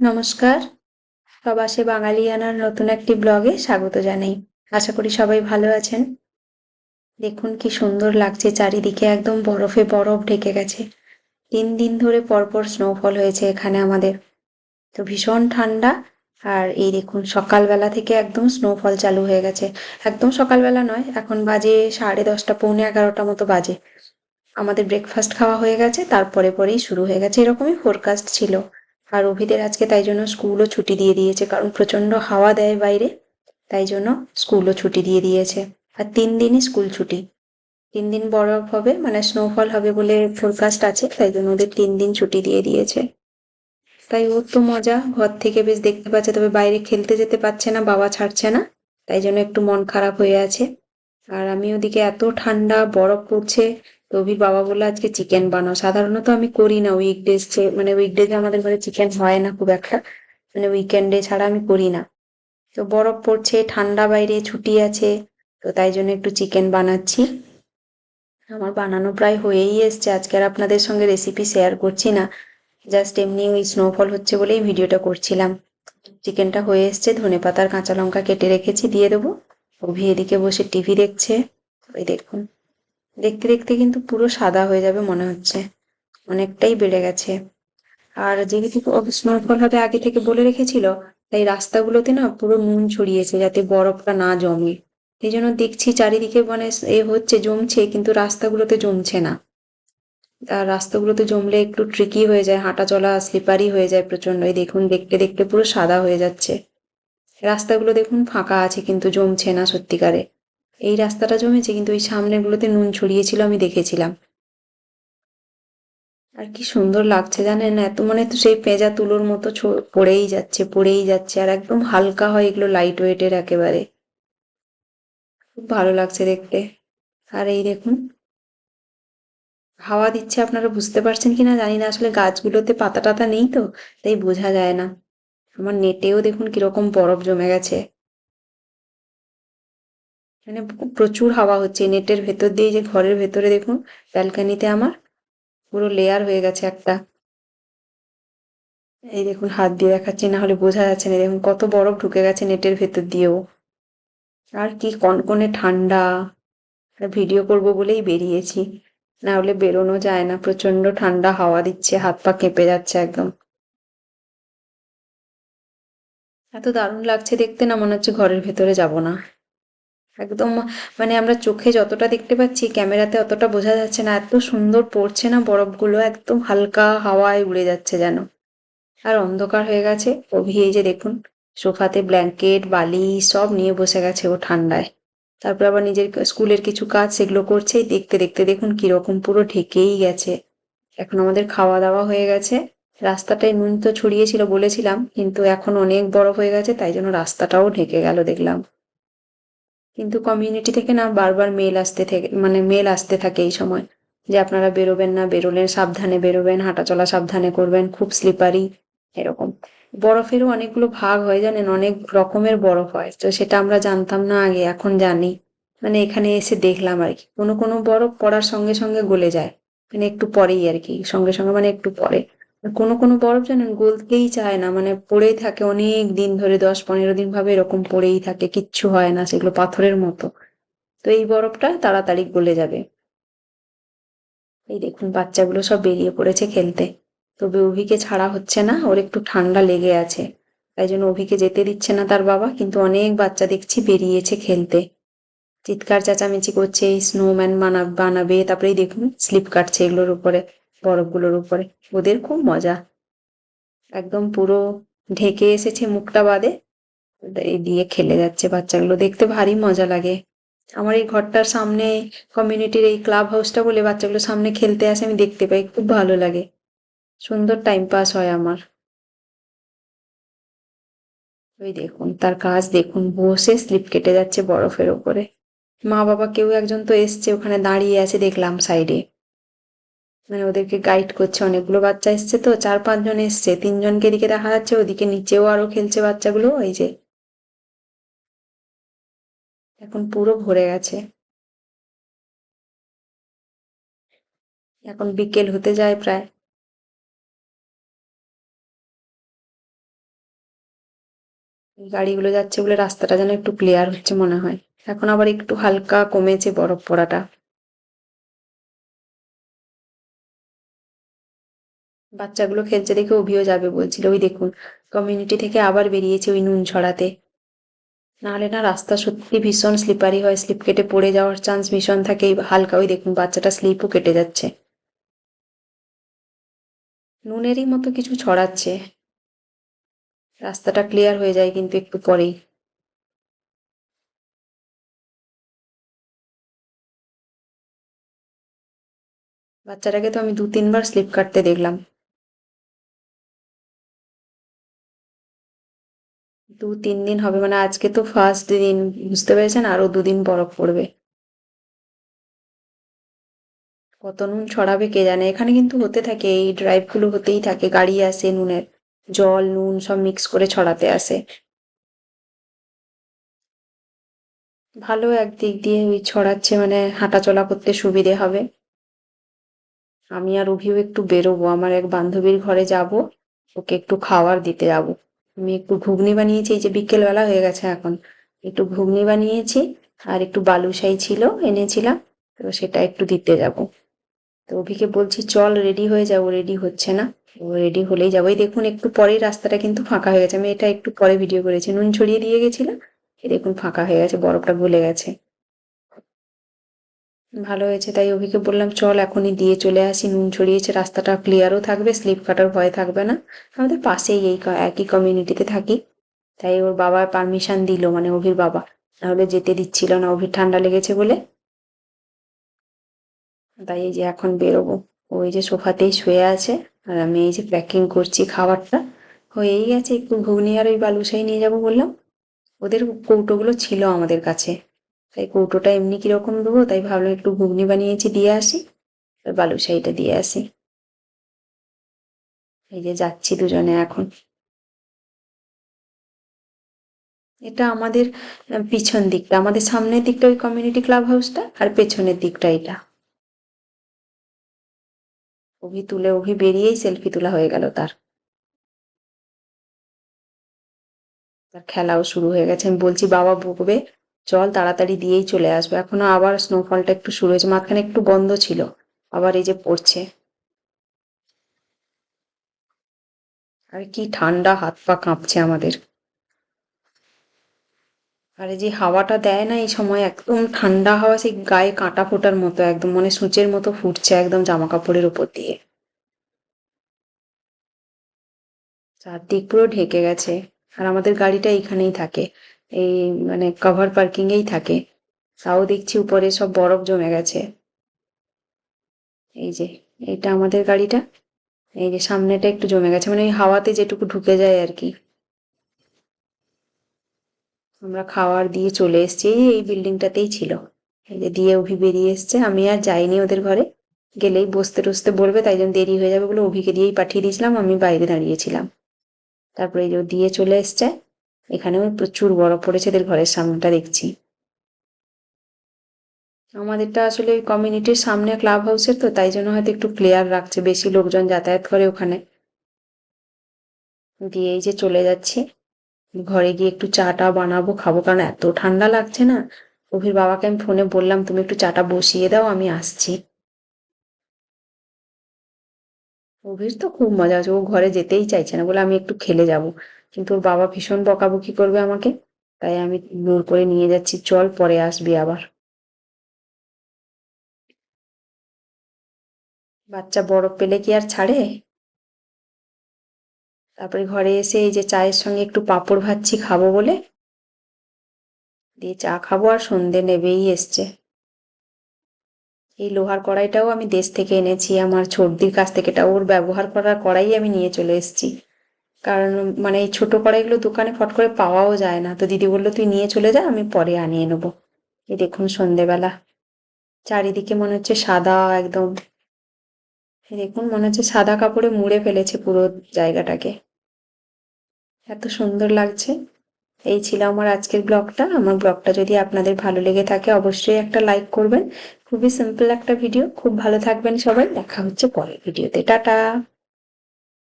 নমস্কার। প্রবাসে বাঙালিয়ানার নতুন একটি ব্লগে স্বাগত জানাই। আশা করি সবাই ভালো আছেন। দেখুন কি সুন্দর লাগছে, চারিদিকে একদম বরফে বরফ ঢেকে গেছে। তিন দিন ধরে পরপর স্নোফল হয়েছে এখানে আমাদের। তো ভীষণ ঠান্ডা আর এই দেখুন সকালবেলা থেকে একদম স্নোফল চালু হয়ে গেছে। একদম সকালবেলা নয়, এখন বাজে সাড়ে দশটা, পৌনে এগারোটা মতো বাজে। আমাদের ব্রেকফাস্ট খাওয়া হয়ে গেছে, তারপরে পরেই শুরু হয়ে গেছে, এরকমই ফোরকাস্ট ছিল। আর অভিদের আজকে তাই জন্য স্কুলও ছুটি দিয়ে দিয়েছে, কারণ প্রচণ্ড হাওয়া দেয় বাইরে, তাই জন্য স্কুলও ছুটি দিয়ে দিয়েছে। আর তিন দিনই স্কুল ছুটি। তিন দিন বরফ হবে মানে স্নোফল হবে বলে ফোরকাস্ট আছে, তাই জন্য ওদের তিন দিন ছুটি দিয়ে দিয়েছে। তাই ওর তো মজা, ঘর থেকে বেশ দেখতে পাচ্ছে, তবে বাইরে খেলতে যেতে পারছে না, বাবা ছাড়ছে না, তাই জন্য একটু মন খারাপ হয়ে আছে। আর আমি ওদিকে এত ঠান্ডা, বরফ পড়ছে তো অভির বাবা বলল, আজকে চিকেন বানাও। সাধারণত আমি করি না উইকডেজ মানে উইকডেজে আমাদের ঘরে চিকেন হয় না খুব একটা। মানে উইকেন্ডে ছাড়া আমি করি না। তো বরফ পড়ছে, ঠান্ডা বাইরে, ছুটি আছে, তো তাই জন্য একটু চিকেন বানাচ্ছি। আমার বানানো প্রায় হয়েই এসছে। আজকে আর আপনাদের সঙ্গে রেসিপি শেয়ার করছি না। জাস্ট এমনি ওই স্নোফল হচ্ছে বলেই ভিডিওটা করছিলাম। চিকেনটা হয়ে এসছে, ধনে পাতার কাঁচা লঙ্কা কেটে রেখেছি, দিয়ে দেবো। অভি এদিকে বসে টিভি দেখছে। ওই দেখুন। দেখতে দেখতে কিন্তু পুরো সাদা হয়ে যাবে মনে হচ্ছে। অনেকটাই বেড়ে গেছে। আর যেহেতু স্নোফল হবে আগে থেকে বলে রেখেছিল, তাই রাস্তাগুলোতে না পুরো নুন ছড়িয়েছে যাতে বরফটা না জমে। এই জন্য দেখছি চারিদিকে মানে এ হচ্ছে, জমছে, কিন্তু রাস্তাগুলোতে জমছে না। আর রাস্তাগুলোতে জমলে একটু ট্রিকি হয়ে যায়, হাঁটা চলা স্লিপারি হয়ে যায় প্রচণ্ড এই দেখুন, দেখতে দেখতে পুরো সাদা হয়ে যাচ্ছে। রাস্তাগুলো দেখুন ফাঁকা আছে, কিন্তু জমছে না সত্যিকারে। এই রাস্তাটা জমেছে, কিন্তু ওই সামনেগুলোতে নুন ছড়িয়েছিল আমি দেখেছিলাম। আর কি সুন্দর লাগছে জানেন, এত মানে তো সেই পেঁজা তুলোর মতো পড়েই যাচ্ছে পড়েই যাচ্ছে, আর একদম হালকা হয় এগুলো লাইট ওয়েটের একেবারে। খুব ভালো লাগছে দেখতে। আর এই দেখুন, হাওয়া দিচ্ছে, আপনারা বুঝতে পারছেন কিনা জানি না, আসলে গাছগুলোতে পাতা টাতা নেই তো, তাই বোঝা যায় না। আমার নেটেও দেখুন কীরকম বরফ জমে গেছে। মানে প্রচুর হাওয়া হচ্ছে, নেটের ভেতর দিয়ে যে ঘরের ভেতরে দেখুন, ব্যালকানিতে আমার পুরো লেয়ার হয়ে গেছে একটা। এই দেখুন, হাত দিয়ে দেখাচ্ছি, না হলে বোঝা যাচ্ছে না, দেখুন কত বরফ ঢুকে গেছে নেটের ভেতর দিয়েও। আর কি কনকনে ঠান্ডা ভিডিও করব বলেই বেরিয়েছি। না হলে বেরোনো যায় না প্রচণ্ড ঠান্ডা হাওয়া দিচ্ছে, হাত পা কেঁপে যাচ্ছে একদম। এত দারুণ লাগছে দেখতে, না মনে হচ্ছে ঘরের ভেতরে যাব না। একদম মানে আমরা চোখে যতটা দেখতে পাচ্ছি, ক্যামেরাতে অতটা বোঝা যাচ্ছে না, এত সুন্দর পড়ছে না বরফগুলো, একদম হালকা হাওয়ায় উড়ে যাচ্ছে যেন। আর অন্ধকার হয়ে গেছে, অভি, এই যে দেখুন, সোফাতে ব্ল্যাঙ্কেট, বালি, সব নিয়ে বসে গেছে ও ঠান্ডায়। তারপর আবার নিজের স্কুলের কিছু কাজ সেগুলো করছে দেখতে দেখতে দেখুন কীরকম পুরো ঢেকেই গেছে। এখন আমাদের খাওয়া দাওয়া হয়ে গেছে, রাস্তাটায় নুন তো ছড়িয়েছিল বলেছিলাম, কিন্তু এখন অনেক বরফ হয়ে গেছে, তাই জন্য রাস্তাটাও ঢেকে গেল দেখলাম। কিন্তু কমিউনিটি থেকে না বারবার মেল আসতে থেকে মানে মেল আসতে থাকে এই সময়। যে আপনারা বেরোবেন না, বেরোলেন, সাবধানে বেরোবেন, হাঁটাচলা সাবধানে করবেন, খুব স্লিপারি এরকম। বরফেরও অনেকগুলো ভাগ হয় জানেন, অনেক রকমের বরফ হয়। তো সেটা আমরা জানতাম না আগে, এখন জানি। মানে এখানে এসে দেখলাম আর কি। কোনো কোনো বরফ পড়ার সঙ্গে সঙ্গে গলে যায়। মানে একটু পরেই আর কি, সঙ্গে সঙ্গে মানে একটু পরে। কোনো কোনো বরফ জানেন গলতেই চায় না মানে পড়েই থাকে, অনেক দিন ধরে, দশ পনেরো দিন ভাবে এরকম পড়েই থাকে, কিচ্ছু হয় না সেগুলো পাথরের মতো। তো এই বরফটা তাড়াতাড়ি গলে যাবে। এই দেখুন, বাচ্চাগুলো সব বেরিয়ে পড়েছে খেলতে। তবে অভিকে ছাড়া হচ্ছে না, ওর একটু ঠান্ডা লেগে আছে। তাই জন্য অভিকে যেতে দিচ্ছে না তার বাবা, কিন্তু অনেক বাচ্চা দেখছি বেরিয়েছে খেলতে। চিৎকার, চেঁচামেচি করছে স্নোম্যান বানা, বানাবে, তারপরেই দেখুন স্লিপ কাটছে এগুলোর উপরে। বরফগুলোর উপরে। ওদের খুব মজা। একদম পুরো ঢেকে এসেছে মুখটা বাদে। দিয়ে খেলে যাচ্ছে বাচ্চাগুলো। দেখতে ভারী মজা লাগে। আমার এই ঘরটার সামনে কমিউনিটির এই ক্লাব হাউসটা বলে বাচ্চাগুলো সামনে খেলতে আসে, আমি দেখতে পাই। খুব ভালো লাগে। সুন্দর টাইম পাস হয় আমার। ওই দেখুন, তার কাজ দেখুন। বসে স্লিপ কেটে যাচ্ছে বরফের ওপরে মা বাবা কেউ একজন তো এসছে, ওখানে দাঁড়িয়ে আছে দেখলাম সাইডে মানে ওদেরকে গাইড করছে, অনেকগুলো বাচ্চা এসছে তো, চার পাঁচজন এসছে, তিনজনকে এদিকে দেখা যাচ্ছে, ওদিকে নিচেও আরও খেলছে বাচ্চাগুলো এই যে এখন পুরো ভরে গেছে। এখন বিকেল হতে যায় প্রায়। গাড়িগুলো যাচ্ছে বলে রাস্তাটা যেন একটু ক্লিয়ার হচ্ছে মনে হয়। এখন আবার একটু হালকা কমেছে বরফ পড়াটা। বাচ্চাগুলো খেলছে দেখে অভিও যাবে বলছিল, ওই দেখুন কমিউনিটি থেকে আবার বেরিয়েছে ওই নুন ছড়াতে। নাহলে না রাস্তা সত্যি ভীষণ স্লিপারি হয় স্লিপ কেটে পড়ে যাওয়ার চান্স ভীষণ থাকে হালকা, ওই দেখুন বাচ্চাটা স্লিপও কেটে যাচ্ছে। নুনেরই মতো কিছু ছড়াচ্ছে। রাস্তাটা ক্লিয়ার হয়ে যায় কিন্তু একটু পরেই। বাচ্চাটাকে তো আমি দু তিনবার স্লিপ কাটতে দেখলাম। দু, তিন দিন হবে। মানে আজকে তো ফার্স্ট দিন, বুঝতে পেরেছেন? আরও দুদিন বরফ পড়বে। কত নুন ছড়াবে কে জানে? এখানে কিন্তু হতে থাকে, এই ড্রাইভগুলো হতেই থাকে। গাড়ি আসে নুনের। জল, নুন সব মিক্স করে ছড়াতে আসে। ভালো একদিক দিয়ে ওই ছড়াচ্ছে মানে হাঁটাচলা করতে সুবিধে হবে। আমি আর অভিও একটু বেরোবো। আমার এক বান্ধবীর ঘরে যাব। ওকে একটু খাবার দিতে যাব। আমি একটু ঘুগনি বানিয়েছি, এই যে বিকেলবেলা হয়ে গেছে এখন। একটু ঘুগনি বানিয়েছি আর একটু বালুশাই ছিল, এনেছিলাম, তো সেটা একটু দিতে যাব। তো অভিকে বলছি, চল রেডি হয়ে যাব রেডি হচ্ছে না। ও রেডি হলেই যাব। এই দেখুন, একটু পরেই রাস্তাটা কিন্তু ফাঁকা হয়ে গেছে। আমি এটা একটু পরে ভিডিও করেছি। নুন ছড়িয়ে দিয়ে গেছিলাম, এই দেখুন, ফাঁকা হয়ে গেছে, বরফটা গলে গেছে। ভালো হয়েছে, তাই অভিকে বললাম, চল এখনই দিয়ে চলে আসি, নুন ছড়িয়েছে, রাস্তাটা ক্লিয়ারও থাকবে স্লিপ কাটার ভয় থাকবে না। আমাদের পাশেই এই একই কমিউনিটিতে থাকি। তাই ওর বাবা পারমিশন দিল মানে অভির বাবা। নাহলে যেতে দিচ্ছিল না, অভির ঠান্ডা লেগেছে বলে। তাই এই যে এখন বেরোবো। ওই যে সোফাতেই শুয়ে আছে, আর আমি এই যে প্যাকিং করছি খাবারটা। হয়েই গেছে, একটু ঘুগনি আর ওই বালুশাই নিয়ে যাব বললাম। ওদের কৌটোগুলো ছিল আমাদের কাছে। তাই কৌটোটা এমনি কীরকম দেবো, তাই ভাবলাম একটু ঘুগনি বানিয়েছি, দিয়ে আসি। আর বালুশাহিটা দিয়ে আসি। এই যে যাচ্ছি দুজনে এখন। এটা আমাদের পিছন দিকটা, আমাদের সামনের দিকটা ওই কমিউনিটি ক্লাব হাউসটা আর পেছনের দিকটা এটা। অভি তুলে, অভি বেরিয়েই সেলফি তোলা হয়ে গেল তার। তার খেলাও শুরু হয়ে গেছে। আমি বলছি, বাবা বকবে। চল তাড়াতাড়ি দিয়েই চলে আসবে। এখনও আবার স্নোফলটা একটু শুরু হয়েছে, মাঝখানে একটু বন্ধ ছিল, আবার এই যে পড়ছে। আর কি ঠান্ডা হাত পা কাঁপছে আমাদের। আর এই যে হাওয়াটা দেয় না এই সময়, একদম ঠান্ডা হাওয়া, সেই গায়ে কাঁটা ফোটার মতো, একদম মানে সূচের মতো ফুটছে একদম জামা কাপড়ের উপর দিয়ে। চারদিক পুরো ঢেকে গেছে, আর আমাদের গাড়িটা এখানেই থাকে। এই মানে কভার পার্কিং এই থাকে। তাও দেখছি উপরে সব বরফ জমে গেছে। এই যে, এটা আমাদের গাড়িটা। এই যে, সামনেটা একটু জমে গেছে। মানে ওই হাওয়াতে যেটুকু ঢুকে যায় আর কি। আমরা খাওয়ার দিয়ে চলে এসছি। এই বিল্ডিংটাতেই ছিল। এই যে, দিয়ে অভি বেরিয়ে এসছে। আমি আর যাইনি ওদের ঘরে। গেলেই বসতে টসতে বলবে, তাই জন্য দেরি হয়ে যাবে বলে অভিকে দিয়েই পাঠিয়ে দিয়েছিলাম। আমি বাইরে দাঁড়িয়েছিলাম। তারপরে এই যে দিয়ে চলে এসছে। এখানেও প্রচুর বরফ পড়েছে এদের ঘরের সামনেটা দেখছি। আমাদেরটা আসলে ওই কমিউনিটির সামনে ক্লাব হাউসের তো, তাই জন্য হয়তো একটু ক্লিয়ার রাখছে, বেশি লোকজন যাতায়াত করে ওখানে। দিয়ে এই যে চলে যাচ্ছি। ঘরে গিয়ে একটু চাটা বানাবো, খাব, কারণ এত ঠান্ডা লাগছে না। অভির বাবাকে আমি ফোনে বললাম, তুমি একটু চাটা বসিয়ে দাও, আমি আসছি। অভির তো খুব মজা আছে ও ঘরে যেতেই চাইছে না, বলে আমি একটু খেলে যাব। কিন্তু ওর বাবা ভীষণ বকাবকি করবে আমাকে, তাই আমি জোর করে নিয়ে যাচ্ছি। চল, পরে আসবি আবার। বাচ্চা বরফ পেলে কি আর ছাড়ে? তারপরে ঘরে এসে এই যে চায়ের সঙ্গে একটু পাঁপড় ভাজছি খাব বলে, দিয়ে চা খাব আর সন্ধে নেবেই এসছে। এই লোহার কড়াইটাও আমি দেশ থেকে এনেছি, আমার ছর্দির কাছ থেকে। এটা ওর ব্যবহার করার কড়াই আমি নিয়ে চলে এসেছি। কারণ মানে এই ছোট কড়াইগুলো দোকানে ফট করে পাওয়াও যায় না। তো দিদি বলল, তুই নিয়ে চলে যা, আমি পরে আনিয়ে নেব। এই দেখুন সন্ধেবেলা। চারিদিকে মনে হচ্ছে সাদা একদম। দেখুন মনে হচ্ছে সাদা কাপড়ে মুড়ে ফেলেছে পুরো জায়গাটাকে। এত সুন্দর লাগছে। এই ছিল আমার আজকের ব্লগটা। আমার ব্লগটা যদি আপনাদের ভালো লেগে থাকে, অবশ্যই একটা লাইক করবেন। খুবই সিম্পল একটা ভিডিও। খুব ভালো থাকবেন সবাই। দেখা হচ্ছে পরের ভিডিওতে। টাটা!